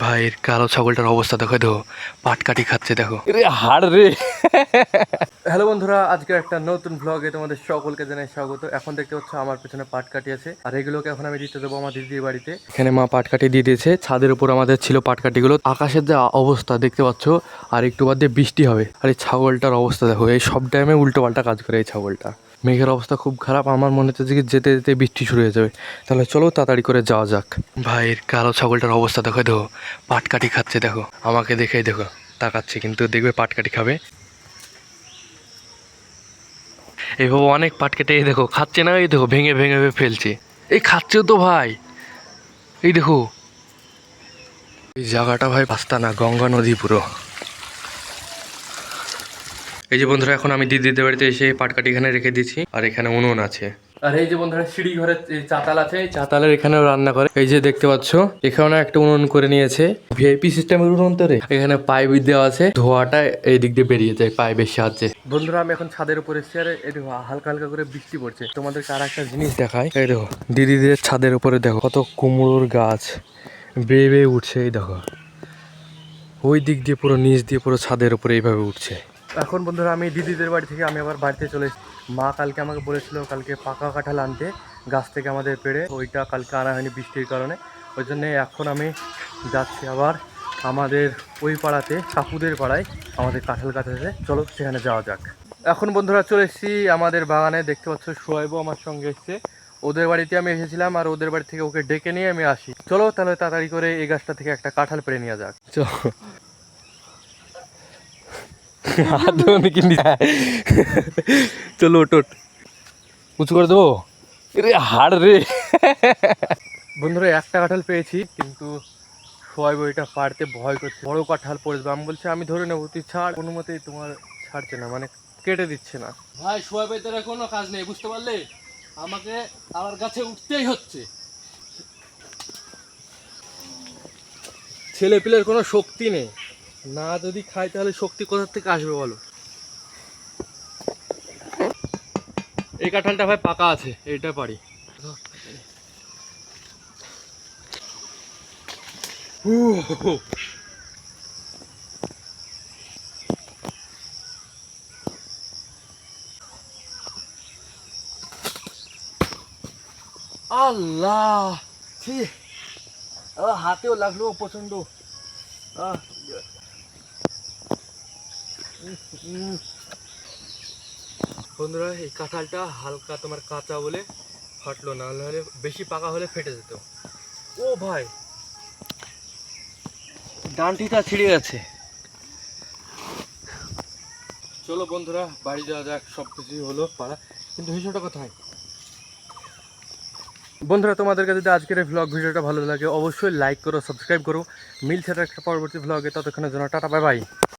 ভাইয়ের কালো ছাগলটার অবস্থা দেখো দেখো পাটকাটি খাচ্ছে দেখো। রে হাড় রে। হ্যালো বন্ধুরা আজকে একটা নতুন ব্লগে তোমাদের সকলকে জানাই স্বাগত। এখন দেখতে পাচ্ছ আমার পেছনে পাটকাটি আছে। আর এগুলোকে এখন আমি দিতে দেবো আমার দিদির বাড়িতে। এখানে মা পাটকাটি দিয়ে দিয়েছে। ছাদের উপর আমাদের ছিল পাটকাটিগুলো আকাশের যা অবস্থা দেখতে পাচ্ছ আর একটু বাদ দিয়ে বৃষ্টি হবে। আর এই ছাগলটার অবস্থা দেখো এই সব টাইমে উল্টো পাল্টা কাজ করে এই ছাগলটা। মেঘের অবস্থা খুব খারাপ। আমার মনে হচ্ছে যে যেতে যেতে বৃষ্টি শুরু হয়ে যাবে। তাহলে চলো তাড়াতাড়ি করে যাওয়া যাক। ভাইয়ের কালো ছাগলটার অবস্থা দেখো দেখো। পাটকাটি খাচ্ছে, দেখো। আমাকে দেখেই দেখো, তাকাচ্ছে, কিন্তু দেখবে পাটকাটি খাবে। এইভাবে অনেক পাট কেটে এই দেখো, খাচ্ছে না, এই দেখো, ভেঙে ভেঙে ফেলছে। এই খাচ্ছেও তো ভাই। এই দেখো। এই জায়গাটা ভাই রাস্তা না গঙ্গা নদী পুরো। এই যে বন্ধুরা, এখন আমি দিদিদের বাড়িতে এসে পাটকাটি এখানে রেখে দিয়েছি, আর এখানে উনুন আছে। আর এই যে বন্ধুরা, সিঁড়ি ঘরে চাতাল আছে চাতালের এখানেও রান্না করে। এই যে দেখতে পাচ্ছ এখানে একটা উনুন করে নিয়েছে। ভিআইপি সিস্টেমের উনুন তো এখানে পাইপ দেওয়া আছে, ধোয়াটা এই দিক দিয়ে বেরিয়ে যায় পাইপের সাহায্যে। বন্ধুরা, আমি এখন ছাদের উপরে আর এই দেখো, হালকা হালকা করে বৃষ্টি পড়ছে। তোমাদেরকে আর একটা জিনিস দেখাই। এই দেখো দিদিদের ছাদের উপরে দেখো, কত কুমড়োর গাছ বেয়ে বেয়ে উঠছে, এই দেখো। ওই দিক দিয়ে পুরো, নিচ দিয়ে পুরো ছাদের উপরে এইভাবে উঠছে। এখন বন্ধুরা আমি দিদিদের বাড়ি থেকে আমি আবার বাড়িতে চলে এসেছি। মা কালকে আমাকে বলেছিল কালকে পাকা কাঁঠাল আনতে, গাছ থেকে আমাদের পেড়ে ওইটা কালকে আনা হয়নি বৃষ্টির কারণে। ওই জন্যে এখন আমি যাচ্ছি আবার আমাদের ওই পাড়াতে, কাকুদের পাড়ায় আমাদের কাঁঠাল গাছ আছে চলো সেখানে যাওয়া যাক। এখন বন্ধুরা চলে এসেছি আমাদের বাগানে, দেখতে পাচ্ছ সোয়াইবও আমার সঙ্গে এসছে। ওদের বাড়িতে আমি এসেছিলাম আর ওদের বাড়ি থেকে ওকে ডেকে নিয়ে আমি আসি। চলো তাহলে তাড়াতাড়ি করে এই গাছটা থেকে একটা কাঁঠাল পেড়ে নিয়ে যাক। চলো। হাত দেবো নাকি চলো ওটো উঁচু করে দেবো? রে হাড় রে। বন্ধুরা একটা কাঁঠাল পেয়েছি কিন্তু সবাই বইটা পারতে ভয় করছে। বড় কাঁঠাল পড়ে যাবে। আমি বলছি আমি ধরে নেব তুই ছাড়। কোনো মতেই তোমার ছাড়ছে না মানে কেটে দিচ্ছে না। ভাই সোয়াবের দ্বারা কোনো কাজ নেই বুঝতে পারলে? আমাকে আমার গাছে উঠতেই হচ্ছে। ছেলে পিলের কোনো শক্তি নেই। না যদি খাই তাহলে শক্তি কোথার থেকে আসবে বলো? এই কাঁঠালটা ভাই পাকা আছে, এইটা পারি। আল্লাহ হাতেও লাগল প্রচণ্ড আহ। বন্ধুরা, এই কাঁঠালটা হালকা তোমার কাঁচা বলে ফাটলো না হলে বেশি পাকা হলে ফেটে যেত। ও ভাই, ডানটিটা ছিঁড়ে গেছে। চলো বন্ধুরা, বাড়ি যাওয়া যাক সব কিছুই হলো পাড়া কিন্তু হিসেবটা কোথায়? বন্ধুরা তোমাদেরকে যদি আজকের এই ভ্লগ ভিডিওটা ভালো লাগে, অবশ্যই লাইক করো সাবস্ক্রাইব করো। মিলছে একটা পরবর্তী ভ্লগে ততক্ষণের জন্য টাটা বাই বাই